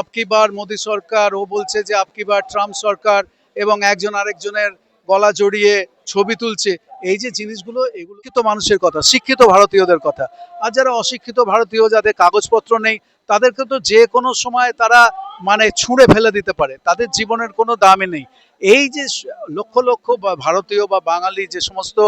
আপকি বার মোদী সরকার, ও বলছে যে আপকি বার ট্রাম্প সরকার এবং একজন আরেকজনের গলা জড়িয়ে ছবি তুলছে। এই যে জিনিসগুলো, এগুলো তো মানুষের কথা, শিক্ষিত ভারতীয়দের কথা। আর যারা অশিক্ষিত ভারতীয়, যাদের কাগজপত্র নেই, তাদেরকে তো যে কোনো সময় তারা মানে ছুঁড়ে ফেলে দিতে পারে। তাদের জীবনের কোনো দামই নেই। এই যে লক্ষ লক্ষ বা ভারতীয় বা বাঙালি যে সমস্ত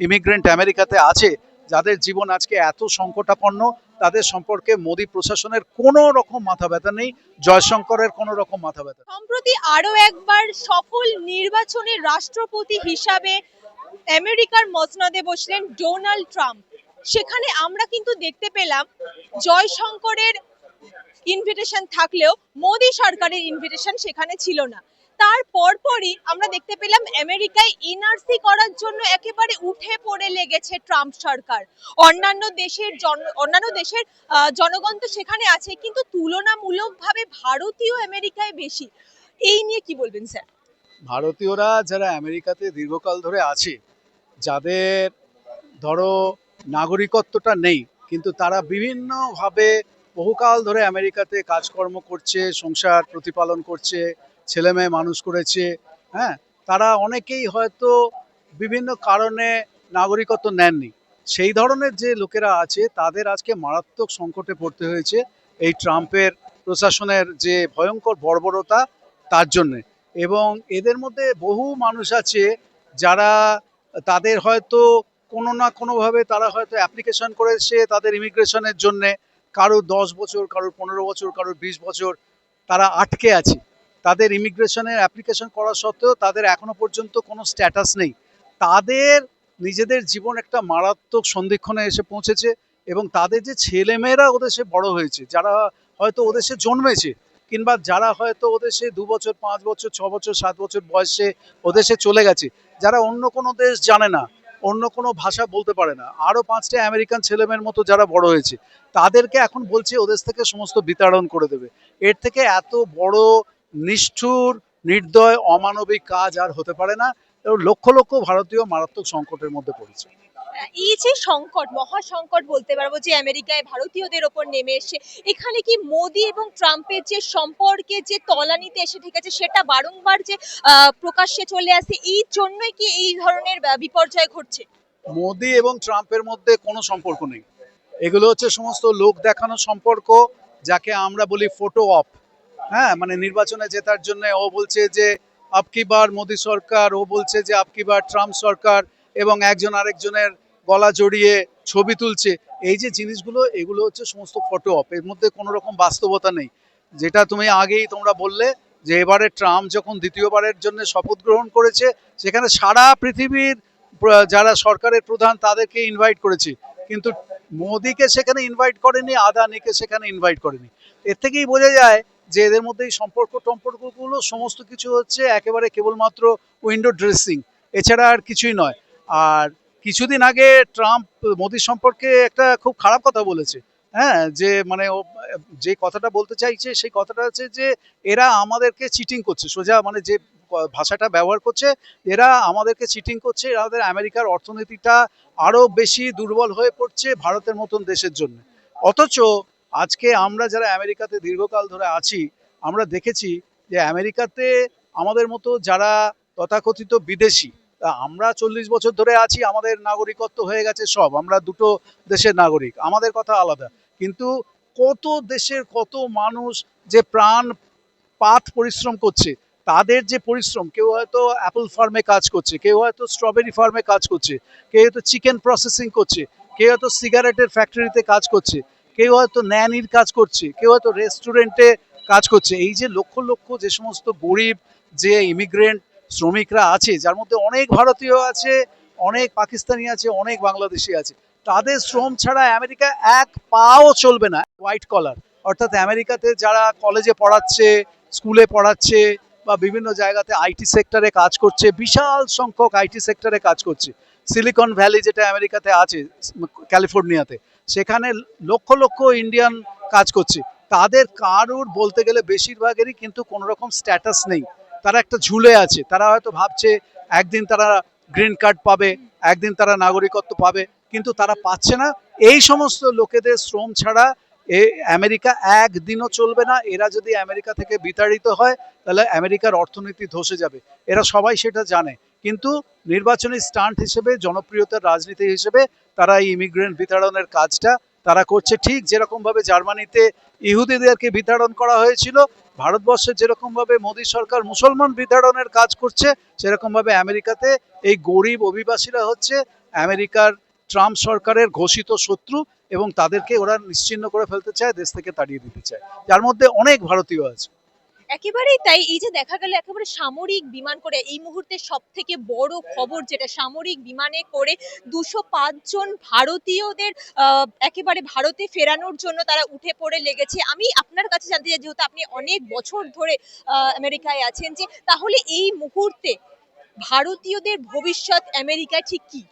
ইমিগ্রেন্ট আমেরিকাতে আছে, যাদের জীবন আজকে এত সংকটাপন্ন তাদের সম্পর্কে মোদী প্রশাসনের কোনো রকম মাথা ব্যথা নেই, জয়শঙ্করের কোনো রকম মাথা ব্যথা সম্প্রতি আরও একবার সফল নির্বাচনে রাষ্ট্রপতি হিসাবে আমেরিকার মসনদে বসলেন ডোনাল্ড ট্রাম্প। সেখানে আমরা কিন্তু দেখতে পেলাম জয়শঙ্করের ইনভিটেশন থাকলেও মোদী সরকারের ইনভিটেশন সেখানে ছিল না। তার পরপরই আমরা দেখতে পেলাম আমেরিকায় এনআরসি করার জন্য একেবারে উঠে পড়ে লেগেছে ট্রাম্প সরকার। অন্যান্য দেশের জন, অন্যান্য দেশের জনগণ তো সেখানে আছে, কিন্তু তুলনামূলকভাবে ভারতীয় আমেরিকায় বেশি। এই নিয়ে কি বলবেন, স্যার? ভারতীয়রা যারা আমেরিকাতে দীর্ঘকাল ধরে আছে, যাদের, ধরো, নাগরিকত্বটা নেই, কিন্তু তারা বিভিন্নভাবে বহুকাল ধরে আমেরিকাতে কাজকর্ম করছে, সংসার প্রতিপালন করছে ছেলে মেয়ে মানুষ করেছে হ্যাঁ? তারা অনেকেই হয়তো বিভিন্ন কারণে নাগরিকত্ব নেননি। সেই ধরনের যে লোকেরা আছে, তাদের আজকে মারাত্মক সংকটে পড়তে হয়েছে এই ট্রাম্পের প্রশাসনের যে ভয়ঙ্কর বর্বরতা, তার জন্যে। এবং এদের মধ্যে বহু মানুষ আছে যারা তাদের হয়তো কোনো না কোনোভাবে তারা হয়তো অ্যাপ্লিকেশন করেছে তাদের ইমিগ্রেশনের জন্যে। কারও দশ বছর, কারোর পনেরো বছর, কারোর বিশ বছর তারা আটকে আছে। তাদের ইমিগ্রেশনের অ্যাপ্লিকেশন করা সত্ত্বেও তাদের এখনও পর্যন্ত কোনো স্ট্যাটাস নেই। তাদের নিজেদের জীবন একটা মারাত্মক সন্ধিক্ষণে এসে পৌঁছেছে এবং তাদের যে ছেলেমেয়েরা ওদেশে বড় হয়েছে, যারা হয়তো ওদেশে জন্মেছে কিংবা যারা হয়তো ওদেশে দু বছর, পাঁচ বছর, ছ বছর, সাত বছর বয়সে ওদেশে চলে গেছে, যারা অন্য কোনো দেশ জানে না, অন্য কোনো ভাষা বলতে পারে না, আরও পাঁচটা আমেরিকান ছেলেমেয়ের মতো যারা বড় হয়েছে, তাদেরকে এখন বলছে ওদেশ থেকে সমস্ত বিতাড়ন করে দেবে। এর থেকে এত বড় নিষ্ঠুর নির্দয় অমানবিক কাজ আর হতে পারে না এবং লক্ষ লক্ষ ভারতীয় মারাত্মক সংকটের মধ্যে পড়েছে। এই যে সংকট মহা সংকট বলতে পারব যে আমেরিকায় ভারতীয়দের ওপর নেমে এসে এখানে কি মোদি এবং ট্রাম্পের যে সম্পর্কে যে তলানিতে এসে ঠেকেছে সেটা বারংবার যে প্রকাশ্যে চলে আসে এই জন্যই কি এই ধরনের বিপর্যয় ঘটছে? মোদি এবং ট্রাম্পের মধ্যে কোনো সম্পর্ক নেই। এগুলো হচ্ছে সমস্ত লোক দেখানো সম্পর্ক যাকে আমরা বলি ফটো অপ হ্যাঁ মানে নির্বাচনে জেতার জন্য ও বলছে যে, আপকি বার মোদি সরকার, ও বলছে যে, আপকি বার ট্রাম্প সরকার এবং একজন আরেকজনের গলা জড়িয়ে ছবি তুলছে। এই যে জিনিসগুলো, এগুলো হচ্ছে সমস্ত ফটো অপ এর মধ্যে কোনো রকম বাস্তবতা নেই। যেটা তুমি আগেই তোমরা বললে যে, এবারে ট্রাম্প যখন দ্বিতীয়বারের জন্য শপথ গ্রহণ করেছে, সেখানে সারা পৃথিবীর যারা সরকারের প্রধান তাদেরকে ইনভাইট করেছে। কিন্তু মোদিকে সেখানে ইনভাইট করেনি, আদানিকে সেখানে ইনভাইট করেনি। এর থেকেই বোঝা যায় যে এদের মধ্যে এই সম্পর্ক টম্পর্কগুলো সমস্ত কিছু হচ্ছে একেবারে কেবলমাত্র উইন্ডো ড্রেসিং এছাড়া আর কিছুই নয়। আর কিছুদিন আগে ট্রাম্প মোদির সম্পর্কে একটা খুব খারাপ কথা বলেছে হ্যাঁ যে মানে যে কথাটা বলতে চাইছে সেই কথাটা হচ্ছে যে এরা আমাদেরকে চিটিং করছে, সোজা মানে যে ভাষাটা ব্যবহার করছে, এরা আমাদেরকে চিটিং করছে, এরা আমাদের আমেরিকার অর্থনীতিটা আরও বেশি দুর্বল হয়ে পড়ছে ভারতের মতন দেশের জন্য। অথচ আজকে আমরা যারা আমেরিকাতে দীর্ঘকাল ধরে আছি, আমরা দেখেছি যে আমেরিকাতে আমাদের মতো যারা তথাকথিত বিদেশি আমরা চল্লিশ বছর ধরে আছি, আমাদের নাগরিকত্ব হয়ে গেছে সব, আমরা দুটো দেশের নাগরিক, আমাদের কথা আলাদা। কিন্তু কত দেশের কত মানুষ যে প্রাণ পাত পরিশ্রম করছে, তাদের যে পরিশ্রম, কেউ হয়তো অ্যাপল ফার্মে কাজ করছে, কেউ হয়তো স্ট্রবেরি ফার্মে কাজ করছে, কেউ হয়তো চিকেন প্রসেসিং করছে, কেউ হয়তো সিগারেটের ফ্যাক্টরিতে কাজ করছে কেউ হয়তো ন্যানির কাজ করছে, কেউ হয়তো রেস্টুরেন্টে কাজ করছে। এই যে লক্ষ লক্ষ যে সমস্ত গরিব যে ইমিগ্রেন্ট শ্রমিকরা আছে, যার মধ্যে অনেক ভারতীয় আছে, অনেক পাকিস্তানি আছে, অনেক বাংলাদেশি আছে, তাদের শ্রম ছাড়া আমেরিকা এক পাও চলবে না। হোয়াইট কলার অর্থাৎ আমেরিকাতে যারা কলেজে পড়াচ্ছে স্কুলে পড়াচ্ছে বা বিভিন্ন জায়গাতে আইটি সেক্টরে কাজ করছে, বিশাল সংখ্যক আইটি সেক্টরে কাজ করছে। সিলিকন ভ্যালি যেটা আমেরিকাতে আছে, ক্যালিফোর্নিয়াতে, সেখানে লক্ষ লক্ষ ইন্ডিয়ান কাজ করছে। তাদের কারুর বলতে গেলে বেশিরভাগেরই কিন্তু কোনো রকম স্ট্যাটাস নেই। তারা একটা ঝুলে আছে। তারা হয়তো ভাবছে একদিন তারা গ্রিন কার্ড পাবে, একদিন তারা নাগরিকত্ব পাবে, কিন্তু তারা পাচ্ছে না। এই সমস্ত লোকেদের শ্রম ছাড়া এ আমেরিকা একদিনও চলবে না। এরা যদি আমেরিকা থেকে বিতাড়িত হয়, তাহলে আমেরিকার অর্থনীতি ধসে যাবে। এরা সবাই সেটা জানে। কিন্তু নির্বাচনী স্টান্ট হিসেবে, জনপ্রিয়তার রাজনীতি হিসেবে তারা এই ইমিগ্রেন্ট বিতাড়নের কাজটা তারা করছে। ঠিক যেরকম ভাবে জার্মানিতে ইহুদিদেরকে বিতাড়ন করা হয়েছিল, ভারতবর্ষে যেরকম ভাবে মোদী সরকার মুসলমান বিতাড়নের কাজ করছে সেরকম ভাবে আমেরিকাতে এই গরিব অভিবাসীরা হচ্ছে আমেরিকার ট্রাম্প সরকারের ঘোষিত শত্রু এবং তাদেরকে ওরা নিশ্চিহ্ন করে ফেলতে চায়, দেশ থেকে তাড়িয়ে দিতে চায়। যার মধ্যে অনেক ভারতীয় আছে। একেবারেই তাই, এই যে দেখা গেল একেবারে সামরিক বিমান করে, এই মুহূর্তে সব থেকে বড় খবর যেটা সামরিক বিমানে করে দুশো জন ভারতীয়দের একেবারে ভারতে ফেরানোর জন্য তারা উঠে পড়ে লেগেছে। আমি আপনার কাছে জানতে চাই, যেহেতু আপনি অনেক বছর ধরে আমেরিকায় আছেন যে, তাহলে এই মুহূর্তে ভারতীয়দের ভবিষ্যৎ আমেরিকায় ঠিক কি?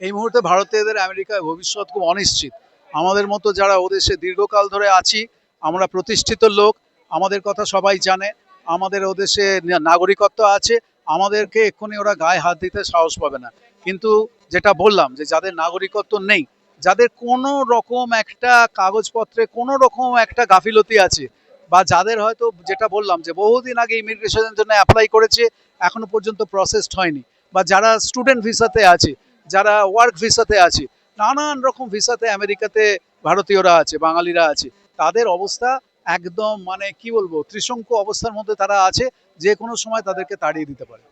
এই মুহূর্তে ভারতীয়দের আমেরিকায় ভবিষ্যৎ খুব অনিশ্চিত। আমাদের মতো যারা ওদেশে দীর্ঘকাল ধরে আছি, আমরা প্রতিষ্ঠিত লোক আমাদের কথা সবাই জানে, আমাদের ওদেশে নাগরিকত্ব আছে, আমাদেরকে এক্ষুনি ওরা গায়ে হাত দিতে সাহস পাবে না। কিন্তু যেটা বললাম যে যাদের নাগরিকত্ব নেই, যাদের কোনো রকম একটা কাগজপত্রে কোনো রকম একটা গাফিলতি আছে, বা যাদের হয়তো যেটা বললাম যে বহুদিন আগে ইমিগ্রেশনের জন্য অ্যাপ্লাই করেছে, এখনও পর্যন্ত প্রসেসড হয়নি, বা যারা স্টুডেন্ট ভিসাতে আছে, যারা ওয়ার্ক ভিসাতে আছে, নানান রকম ভিসাতে আমেরিকাতে ভারতীয়রা আছে, বাঙালিরা আছে, তাদের অবস্থা একদম মানে কি বলব ত্রিশঙ্কু অবস্থার মধ্যে তারা আছে যে কোনো সময় তাদেরকে তাড়িয়ে দিতে পারে।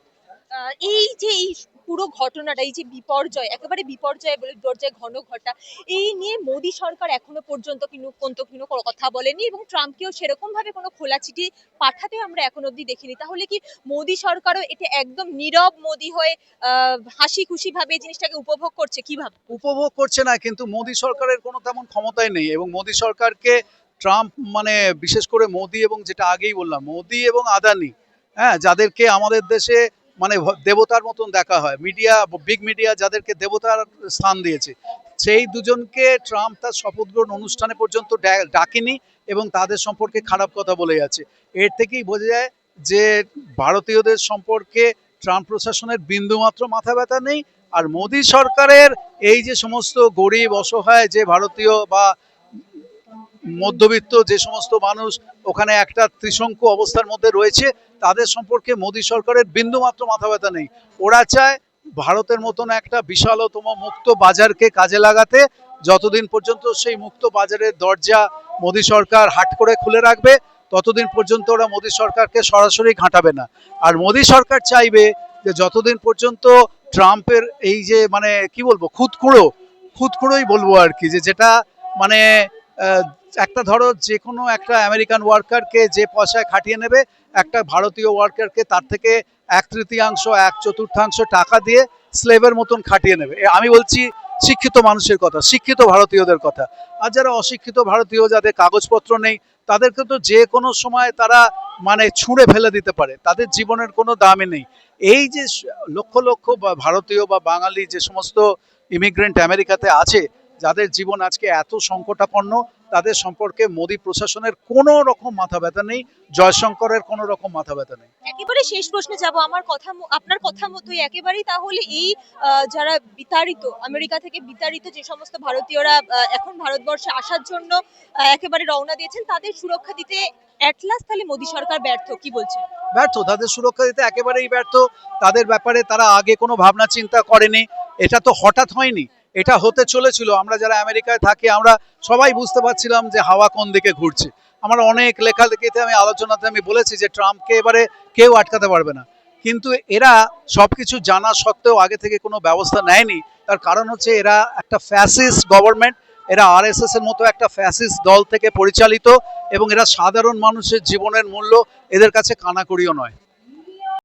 এই যে এই পুরো ঘটনাটা এই যে বিপর্যয় একেবারে বিপর্যয় বলে বিপর্যয় ঘন ঘটা এই নিয়ে মোদী সরকার এখনও পর্যন্ত কিন্তু পর্যন্ত কোনো কথা বলেনি এবং ট্রাম্পকেও সেরকম ভাবে কোনো খোলা চিঠি পাঠাতে আমরা এখন অবধি দেখিনি। তাহলে কি মোদী সরকারও এটা একদম নীরব মোদী হয়ে আহ, হাসি খুশি ভাবে জিনিসটাকে উপভোগ করছে কীভাবে? উপভোগ করছে না কিন্তু মোদী সরকারের কোনো তেমন ক্ষমতাই নেই এবং মোদী সরকারকে ট্রাম্প মানে বিশেষ করে মোদি এবং যেটা আগেই বললাম, মোদি এবং আদানি হ্যাঁ যাদেরকে আমাদের দেশে মানে দেবতার মতন দেখা হয়, মিডিয়া, বিগ মিডিয়া যাদেরকে দেবতার স্থান দিয়েছে, সেই দুজনকে ট্রাম্প তার শপথ গ্রহণ অনুষ্ঠানে পর্যন্ত ডাকেনি এবং তাদের সম্পর্কে খারাপ কথা বলে যাচ্ছে। এর থেকেই বোঝা যায় যে ভারতীয়দের সম্পর্কে ট্রাম্প প্রশাসনের বিন্দুমাত্র মাথা ব্যথা নেই, আর মোদী সরকারের এই যে সমস্ত গরিব, অসহায় যে ভারতীয় বা মধ্যবিত্ত যে সমস্ত মানুষ ওখানে একটা ত্রিশঙ্কু অবস্থার মধ্যে রয়েছে, তাদের সম্পর্কে মোদী সরকারের বিন্দুমাত্র মাথা ব্যথা নেই। ওরা চায় ভারতের মতন একটা বিশালতম মুক্ত বাজারকে কাজে লাগাতে, যতদিন পর্যন্ত সেই মুক্ত বাজারের দরজা মোদী সরকার হাট করে খুলে রাখবে, ততদিন পর্যন্ত ওরা মোদী সরকারকে সরাসরি ঘাঁটাবে না। আর মোদী সরকার চাইবে যে যতদিন পর্যন্ত ট্রাম্পের এই যে মানে কি বলব খুদকুড়ো খুদকুড়োই বলব আর কি, যে যেটা মানে একটা ধরো যে কোনো একটা আমেরিকান ওয়ার্কারকে যে পয়সায় খাটিয়ে নেবে, একটা ভারতীয় ওয়ার্কারকে তার থেকে এক তৃতীয়াংশ, এক চতুর্থাংশ টাকা দিয়ে স্লেবের মতন খাটিয়ে নেবে। আমি বলছি শিক্ষিত মানুষের কথা, শিক্ষিত ভারতীয়দের কথা। আর যারা অশিক্ষিত ভারতীয়, যাদের কাগজপত্র নেই, তাদেরকে তো যে কোনো সময় তারা মানে ছুঁড়ে ফেলে দিতে পারে। তাদের জীবনের কোনো দামই নেই। এই যে লক্ষ লক্ষ ভারতীয় বা বাঙালি যে সমস্ত ইমিগ্রেন্ট আমেরিকাতে আছে যাদের জীবন আজকে এত সংকটাপন্ন তাদের সম্পর্কে মোদী প্রশাসনের কোনো রকম মাথা ব্যথা নেই জয়শঙ্করের কোনো রকম মাথা ব্যথা নেই। একেবারে শেষ প্রশ্নে যাব। আমার কথা আপনার কথা মতোই একেবারেই তাহলে এই যারা বিতাড়িত আমেরিকা থেকে বিতাড়িত যে সমস্ত ভারতীয়রা এখন ভারতবর্ষে আসার জন্য একেবারে রওনা দিয়েছেন তাদের সুরক্ষা দিতে অ্যাটলাস তাহলে মোদী সরকার ব্যর্থ কি বলছেন? ব্যর্থ তাদের সুরক্ষা দিতে একেবারেই ব্যর্থ। তাদের ব্যাপারে তারা আগে কোনো ভাবনা চিন্তা করেনি। এটা তো হঠাৎ হয়নি। এটা হতে চলেছিল। আমরা যারা আমেরিকায় থাকি, আমরা সবাই বুঝতে পারছিলাম যে হাওয়া কোন দিকে ঘুরছে। আমার অনেক লেখালেখিতে আমি, আলোচনাতে আমি বলেছি যে ট্রাম্পকে এবারে কেউ আটকাতে পারবে না। কিন্তু এরা সব কিছু জানা সত্ত্বেও আগে থেকে কোনো ব্যবস্থা নেয়নি। তার কারণ হচ্ছে এরা একটা ফ্যাসিস্ট গভর্নমেন্ট, এরা আরএসএস এর মতো একটা ফ্যাসিস্ট দল থেকে পরিচালিত এবং এরা সাধারণ মানুষের জীবনের মূল্য এদের কাছে কানাকড়িও নয়।